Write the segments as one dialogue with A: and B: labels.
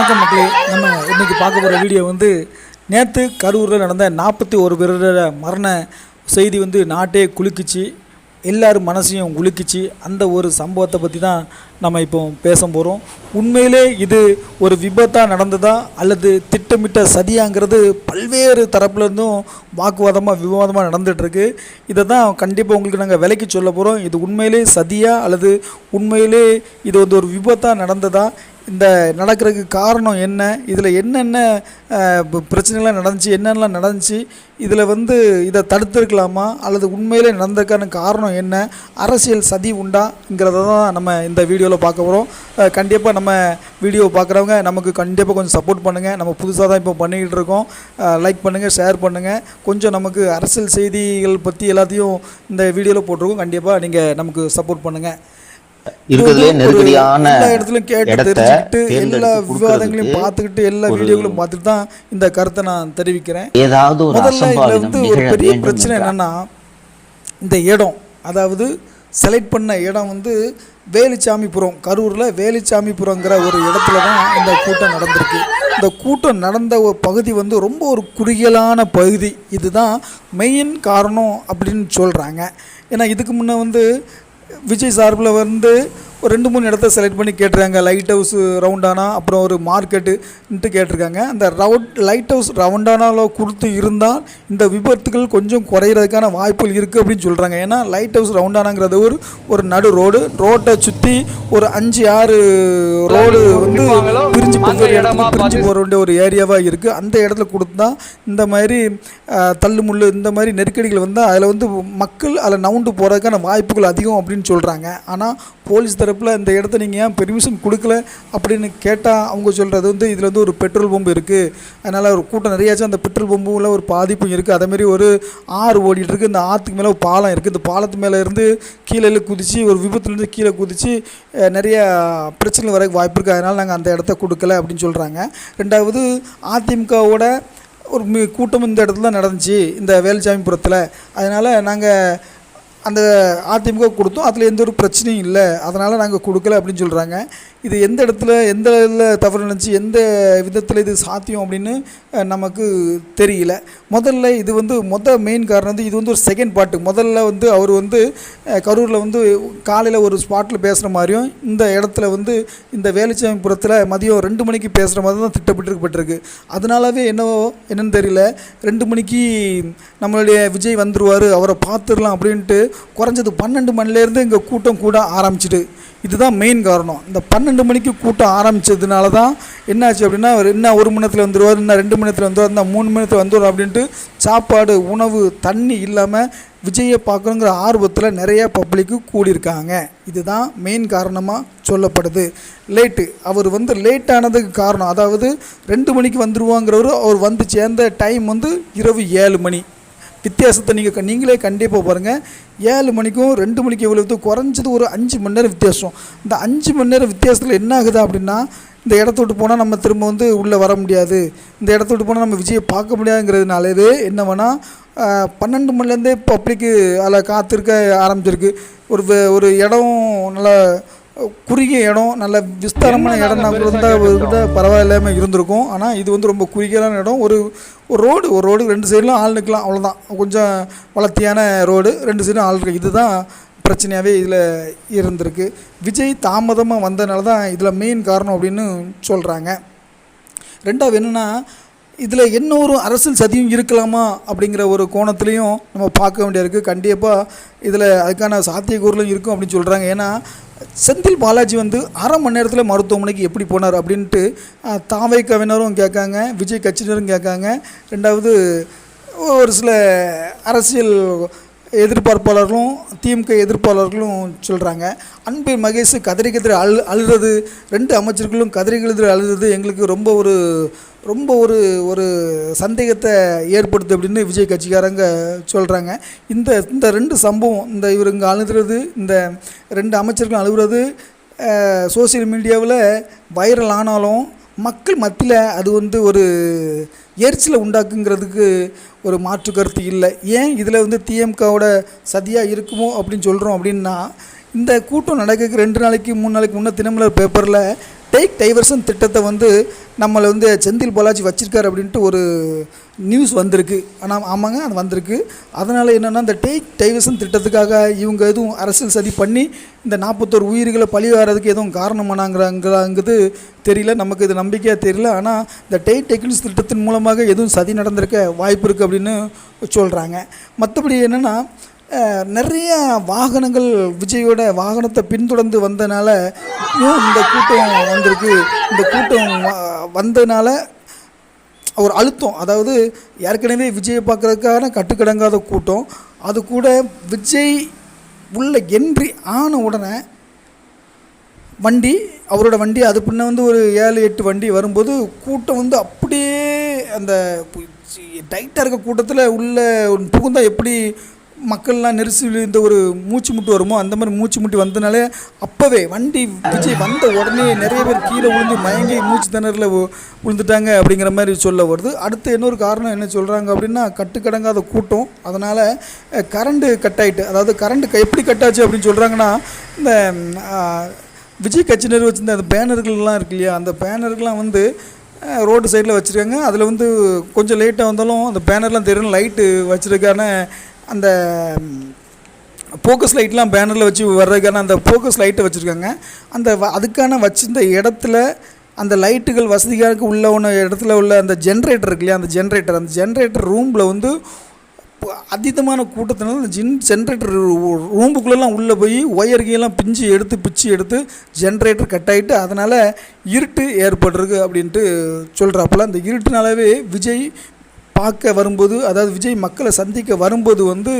A: வணக்கம் மக்களே. நம்ம இன்றைக்கி பார்க்க போகிற வீடியோ வந்து நேற்று கரூரில் நடந்த நாற்பத்தி ஒரு பேரோட மரண செய்தி வந்து நாட்டே குலுக்கிச்சு. எல்லாரும் மனசையும் குலுக்கிச்சு அந்த ஒரு சம்பவத்தை பற்றி தான் நம்ம இப்போ பேச போகிறோம் உண்மையிலே இது ஒரு விபத்தாக நடந்ததா அல்லது திட்டமிட்ட சதியாங்கிறது பல்வேறு தரப்புலேருந்தும் வாக்குவாதமாக விவாதமாக நடந்துகிட்ருக்கு இதை தான் கண்டிப்பாக உங்களுக்கு நாங்கள் விலைக்கு சொல்ல போகிறோம் இது உண்மையிலே சதியா அல்லது உண்மையிலே இது வந்து ஒரு விபத்தாக நடந்ததா? இந்த நடக்கிறதுக்கு காரணம் என்ன? இதில் என்னென்ன பிரச்சனைகள்லாம் பிரச்சனைலாம் நடந்துச்சு என்னென்னலாம் நடந்துச்சு இதில் வந்து இதை தடுத்துருக்கலாமா? அல்லது உண்மையிலே நடந்ததுக்கான காரணம் என்ன? அரசியல் சதி உண்டாங்கிறத தான் நம்ம இந்த வீடியோவில் பார்க்க போகிறோம் கண்டிப்பாக நம்ம வீடியோ பார்க்குறவங்க நமக்கு கண்டிப்பாக கொஞ்சம் சப்போர்ட் பண்ணுங்கள் நம்ம புதுசாக தான் இப்போ பண்ணிக்கிட்டு இருக்கோம். லைக் பண்ணுங்கள் ஷேர் பண்ணுங்கள் கொஞ்சம் நமக்கு அரசியல் செய்திகள் பற்றி எல்லாத்தையும் இந்த வீடியோவில் போட்டிருக்கோம். கண்டிப்பாக நீங்கள் நமக்கு சப்போர்ட் பண்ணுங்கள்
B: இருக்கிறதுலே நெருக்கடியான
A: எல்லா இடத்துலையும் கேட்டு தெரிஞ்சுக்கிட்டு எல்லா விவாதங்களையும் பார்த்துக்கிட்டு எல்லா வீடியோகளும் பார்த்துட்டு தான் இந்த கருத்தை நான் தெரிவிக்கிறேன்.
B: ஏதாவது ஒரு
A: முதல்ல இதில் வந்து ஒரு பெரிய பிரச்சனை என்னன்னா இந்த இடம் அதாவது செலக்ட் பண்ண இடம் வந்து வேலுச்சாமிபுரம் கரூரில் வேலுச்சாமிபுரங்கிற ஒரு இடத்துல தான் இந்த கூட்டம் நடந்திருக்கு. இந்த கூட்டம் நடந்த ஒரு பகுதி வந்து ரொம்ப ஒரு குறுகியலான பகுதி. இதுதான் மெயின் காரணம் அப்படின்னு சொல்கிறாங்க ஏன்னா இதுக்கு முன்னே வந்து விஜய் சார்பில் வந்து ஒரு ரெண்டு மூணு இடத்த செலக்ட் பண்ணி கேட்டிருக்காங்க. லைட் ஹவுஸ் ரவுண்டானா அப்புறம் ஒரு மார்க்கெட்டுன்ட்டு கேட்டிருக்காங்க. அந்த ரவுட் லைட் ஹவுஸ் ரவுண்டானாவில் கொடுத்து இருந்தால் இந்த விபத்துகள் கொஞ்சம் குறையிறதுக்கான வாய்ப்புகள் இருக்குது அப்படின்னு சொல்கிறாங்க ஏன்னா லைட் ஹவுஸ் ரவுண்டானாங்கிறது ஒரு ஒரு நடு ரோடு ரோட்டை சுற்றி ஒரு அஞ்சு ஆறு ரோடு வந்து பிரிஞ்சு பிரிஞ்சு போக வேண்டிய ஒரு ஏரியாவாக இருக்குது அந்த இடத்துல கொடுத்தா இந்த மாதிரி தள்ளு முள்ளு இந்த மாதிரி நெருக்கடிகள் வந்தால் அதில் வந்து மக்கள் அதில் நவுண்டு போகிறதுக்கான வாய்ப்புகள் அதிகம் அப்படின்னு சொல்கிறாங்க ஆனால் போலீஸ் தரப்பில் இந்த இடத்த நீங்கள் ஏன் பெர்மிஷன் கொடுக்கல அப்படின்னு கேட்டால் அவங்க சொல்கிறது வந்து இதில் வந்து ஒரு பெட்ரோல் பம்பு இருக்குது அதனால் ஒரு கூட்டம் நிறையாச்சும் அந்த பெட்ரோல் பம்புல ஒரு பாதிப்பும் இருக்குது அதேமாரி ஒரு ஆறு ஓடிட்டு இருக்குது இந்த ஆற்றுக்கு மேலே ஒரு பாலம் இருக்குது இந்த பாலத்து மேலே இருந்து கீழே குதிச்சு ஒரு விபத்துலேருந்து கீழே குதிச்சு நிறைய பிரச்சனை வர வாய்ப்பு இருக்குது அதனால் நாங்கள் அந்த இடத்த கொடுக்கல அப்படின்னு சொல்கிறாங்க ரெண்டாவது அதிமுகவோட ஒரு கூட்டம் இந்த இடத்துல தான் நடந்துச்சு. இந்த வேலுச்சாமிபுரத்தில். அதனால் நாங்கள் அந்த அதிமுக கொடுத்தோம். அதில் எந்த ஒரு பிரச்சனையும் இல்லை. அதனால் நாங்கள் கொடுக்கல அப்படின்னு சொல்கிறாங்க இது எந்த இடத்துல எந்த இதில் தவறு நினச்சி எந்த விதத்தில் இது சாத்தியம் அப்படின்னு நமக்கு தெரியல. முதல்ல இது வந்து மொத மெயின் காரணம் வந்து இது வந்து ஒரு செகண்ட் பாட்டு முதல்ல வந்து அவர் வந்து கரூரில் வந்து காலையில் ஒரு ஸ்பாட்டில் பேசுகிற மாதிரியும் இந்த இடத்துல வந்து இந்த வேலுச்சாமிபுரத்தில் மதியம் ரெண்டு மணிக்கு பேசுகிற மாதிரி தான் திட்டப்பட்டிருக்கப்பட்டிருக்கு. அதனாலவே என்னவோ என்னன்னு தெரியல. ரெண்டு மணிக்கு நம்மளுடைய விஜய் வந்துடுவார் அவரை பார்த்துடலாம் அப்படின்ட்டு குறைஞ்சது பன்னெண்டு மணிலேருந்து இங்கே கூட்டம் கூட ஆரம்பிச்சிட்டு. இதுதான் மெயின் காரணம். இந்த பன்னெண்டு மணிக்கு கூட்டம் ஆரம்பித்ததுனால தான் என்னாச்சு அப்படின்னா அவர் என்ன ஒரு மணி நேரத்தில் வந்துடுவார் இன்னும் ரெண்டு மணி நேரத்தில் வந்துடுவார் இன்னும் மூணு மணி நேரத்தில் அப்படின்ட்டு சாப்பாடு உணவு தண்ணி இல்லாமல் விஜயை பார்க்கணுங்கிற ஆர்வத்தில் நிறைய பப்ளிக்கு கூடியிருக்காங்க. இதுதான் மெயின் காரணமாக சொல்லப்படுது. லேட்டு அவர் வந்து லேட் ஆனதுக்கு காரணம். அதாவது ரெண்டு மணிக்கு வந்துடுவாங்கிறவர் அவர் வந்து சேர்ந்த டைம் வந்து இரவு ஏழு மணி. வித்தியாசத்தை நீங்கள் நீங்களே கண்டிப்பாக பாருங்கள் ஏழு மணிக்கும் ரெண்டு மணிக்கு எவ்வளவு குறைஞ்சது ஒரு அஞ்சு மணி நேரம் வித்தியாசம். இந்த அஞ்சு மணி நேரம் வித்தியாசத்தில் என்ன ஆகுது அப்படின்னா இந்த இடத்த விட்டு போனால் நம்ம திரும்ப வந்து உள்ளே வர முடியாது. இந்த இடத்த விட்டு போனால் நம்ம விஜயை பார்க்க முடியாதுங்கிறதுனாலவே என்ன வேணால் பன்னெண்டு மணிலேருந்தே பப்ளிக்கு அதில் காத்திருக்க ஆரம்பிச்சிருக்கு. ஒரு ஒரு இடம் நல்லா குறுகிய இடம் நல்ல விஸ்தாரமான இடம் நம்ம இருந்தால் இருந்தால் பரவாயில்லாமல் இருந்திருக்கும். ஆனால் இது வந்து ரொம்ப குறுகியலான இடம். ஒரு ஒரு ரோடு ஒரு ரோடு ரெண்டு சைட்லாம் ஆள் நிற்கலாம் அவ்வளோதான் கொஞ்சம் வளர்த்தியான ரோடு ரெண்டு சைடும் ஆள் இருக்கு இதுதான் பிரச்சனையாகவே இதில் இருந்திருக்கு. விஜய் தாமதமாக வந்ததுனால தான் இதில் மெயின் காரணம் அப்படின்னு சொல்கிறாங்க ரெண்டாவது என்னென்னா இதில் என்ன ஒரு அரசியல் சதியும் இருக்கலாமா அப்படிங்கிற ஒரு கோணத்துலேயும் நம்ம பார்க்க வேண்டியிருக்கு கண்டிப்பாக இதில் அதுக்கான சாத்தியக்கூறுகளும் இருக்கும் அப்படின்னு சொல்கிறாங்க ஏன்னா செந்தில் பாலாஜி வந்து அரை மணி நேரத்தில் மருத்துவமனைக்கு எப்படி போனார் அப்படின்ட்டு தாவை கவினரும் கேட்காங்க விஜய் கட்சியினரும் கேட்காங்க. ரெண்டாவது ஒரு சில அரசியல் எதிர்பார்ப்பாளர்களும் திமுக எதிர்ப்பாளர்களும் சொல்கிறாங்க அன்பு மகேஷ் கதறி கதறி அழு அழுறது ரெண்டு அமைச்சர்களும் கதறி கதறி அழுறது எங்களுக்கு ரொம்ப ஒரு ரொம்ப ஒரு ஒரு சந்தேகத்தை ஏற்படுத்து அப்படின்னு விஜய் கட்சிக்காரங்க சொல்கிறாங்க இந்த இந்த ரெண்டு சம்பவம் இந்த இவர் இங்கே அழுகிறது இந்த ரெண்டு அமைச்சர்களும் அழுகிறது சோசியல் மீடியாவில் வைரல் ஆனாலும் மக்கள் மத்தியில் அது வந்து ஒரு எரிச்சலை உண்டாக்குங்கிறதுக்கு ஒரு மாற்று கருத்து இல்லை. ஏன் இதில் வந்து திமுகவோட சதியாக இருக்குமோ அப்படின்னு சொல்கிறோம் அப்படின்னா இந்த கூட்டம் நடக்க ரெண்டு நாளைக்கு மூணு நாளைக்கு முன்னே தினமலர் பேப்பரில் டேக் டைவர்ஷன் திட்டத்தை வந்து நம்மளை வந்து செந்தில் பாலாஜி வச்சுருக்காரு அப்படின்ட்டு ஒரு நியூஸ் வந்திருக்கு. ஆனால் ஆமாங்க அது வந்திருக்கு. அதனால் என்னென்னா இந்த டேக் டைவர்ஷன் திட்டத்துக்காக இவங்க எதுவும் அரசியல் சதி பண்ணி இந்த நாற்பத்தோரு உயிர்களை பழி வர்றதுக்கு எதுவும் காரணமானாங்கிறாங்கிறது தெரியல. நமக்கு இது நம்பிக்கையாக தெரியல. ஆனால் இந்த டேக் டெக்னிக்ஸ் திட்டத்தின் மூலமாக எதுவும் சதி நடந்திருக்க வாய்ப்பு இருக்குது அப்படின்னு சொல்கிறாங்க மற்றபடி என்னென்னா நிறைய வாகனங்கள் விஜயோட வாகனத்தை பின்தொடர்ந்து வந்தனால இந்த கூட்டம் வந்திருக்கு? இந்த கூட்டம் வந்ததுனால ஒரு அழுத்தம். அதாவது ஏற்கனவே விஜயை பார்க்குறதுக்கான கட்டுக்கடங்காத கூட்டம். அது கூட விஜய் உள்ள என்ட்ரி ஆன உடனே வண்டி அவரோட வண்டி அது பின்ன வந்து ஒரு ஏழு எட்டு வண்டி வரும்போது கூட்டம் வந்து அப்படியே அந்த டைட்டாக இருக்க கூட்டத்தில் உள்ள புகுந்தால் எப்படி மக்கள்லாம் நெரிசல் இந்த ஒரு மூச்சு முட்டு வருமோ அந்த மாதிரி மூச்சு முட்டி வந்தனாலே அப்போவே வண்டி விஜய் வந்த உடனே நிறைய பேர் கீழே விழுந்து மயங்கி மூச்சு திணறில் விழுந்துட்டாங்க அப்படிங்கிற மாதிரி சொல்ல வருது. அடுத்து இன்னொரு காரணம் என்ன சொல்கிறாங்க அப்படின்னா கட்டுக்கடங்காத கூட்டம். அதனால் கரண்ட்டு கட் ஆகிட்டு அதாவது கரண்ட்டு எப்படி கட் ஆச்சு அப்படின்னு சொல்கிறாங்கன்னா இந்த விஜய் கட்சியினர் வச்சிருந்த அந்த பேனர்கள்லாம் இருக்கு இல்லையா அந்த பேனர்கள்லாம் வந்து ரோடு சைடில் வச்சுருக்காங்க. அதில் வந்து கொஞ்சம் லேட்டாக வந்தாலும் அந்த பேனர்லாம் தெரியும் லைட்டு வச்சுருக்கான அந்த ஃபோக்கஸ் லைட்லாம் பேனரில் வச்சு வர்றதுக்கான அந்த ஃபோக்கஸ் லைட்டை வச்சுருக்காங்க. அந்த வ- அதுக்கான வச்சிருந்த இடத்துல அந்த லைட்டுகள் வசதிகளுக்கு உள்ள ஒன்று இடத்துல உள்ள அந்த ஜென்ரேட்டர் இருக்கு இல்லையா அந்த ஜென்ரேட்டர் அந்த ஜென்ரேட்டர் ரூமில் வந்து அதீதமான கூட்டத்தினால அந்த ஜின் ஜென்ரேட்டர் ரூம்புக்குள்ளெல்லாம் உள்ளே போய் ஒயர்கையெல்லாம் பிஞ்சு எடுத்து பிச்சு எடுத்து ஜென்ரேட்டர் கட் ஆகிட்டு அதனால் இருட்டு ஏற்பட்டிருக்கு அப்படின்ட்டு சொல்கிறாப்புல அந்த இருட்டுனாலவே விஜய் பார்க்க வரும்போது அதாவது விஜய் மக்களை சந்திக்க வரும்போது வந்து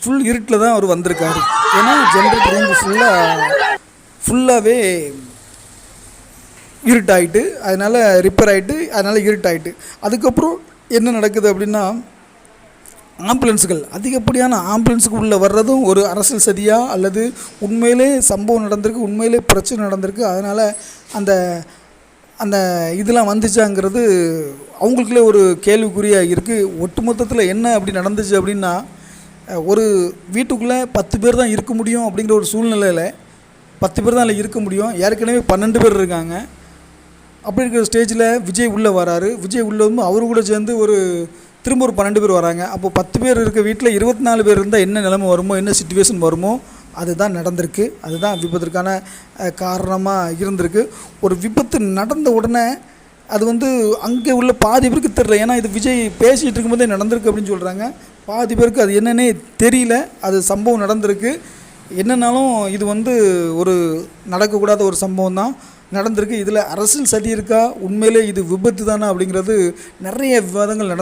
A: ஃபுல் இருட்டில் தான் அவர் வந்திருக்காரு. ஏன்னா ஜென்ரல் ரூம் ஃபுல்லாக ஃபுல்லாகவே இருட்டாயிட்டு அதனால் ரிப்பேர் ஆகிட்டு அதனால் இருட்டாயிட்டு. அதுக்கப்புறம் என்ன நடக்குது அப்படின்னா ஆம்புலன்ஸுகள் அதிகப்படியான ஆம்புலன்ஸுக்கு உள்ளே வர்றதும் ஒரு அரசியல் சதியாக அல்லது உண்மையிலே சம்பவம் நடந்திருக்கு உண்மையிலே பிரச்சனை நடந்திருக்கு அதனால் அந்த அந்த இதெல்லாம் வந்துச்சாங்கிறது அவங்களுக்குள்ளே ஒரு கேள்விக்குறியாக இருக்குது ஒட்டுமொத்தத்தில் என்ன அப்படி நடந்துச்சு அப்படின்னா ஒரு வீட்டுக்குள்ளே பத்து பேர் தான் இருக்க முடியும் அப்படிங்கிற ஒரு சூழ்நிலையில் பத்து பேர் தான் அதில் இருக்க முடியும். ஏற்கனவே பன்னெண்டு பேர் இருக்காங்க. அப்படி இருக்கிற ஸ்டேஜில் விஜய் உள்ளே வராரு. விஜய் உள்ளே வந்து அவரு கூட சேர்ந்து ஒரு திரும்ப ஒரு பன்னெண்டு பேர் வராங்க. அப்போ பத்து பேர் இருக்க வீட்டில் இருபத்தி நாலு பேர் இருந்தால் என்ன நிலைமை வருமோ என்ன சுச்சுவேஷன் வருமோ அதுதான் நடந்திருக்கு. அதுதான் விபத்திற்கான காரணமாக இருந்திருக்கு. ஒரு விபத்து நடந்த உடனே அது வந்து அங்கே உள்ள பாதி பேருக்கு தெரில ஏன்னா இது விஜய் பேசிகிட்டு இருக்கும்போதே நடந்திருக்கு அப்படின்னு சொல்கிறாங்க பாதி பேருக்கு அது என்னன்னே தெரியல. அது சம்பவம் நடந்திருக்கு. என்னன்னாலும் இது வந்து ஒரு நடக்கக்கூடாத ஒரு சம்பவம் தான். நடந்திருக்கு. இதில் அரசியல் சதி இருக்கா? உண்மையிலே இது விபத்து தானே அப்படிங்கிறது நிறைய விவாதங்கள் நடந்து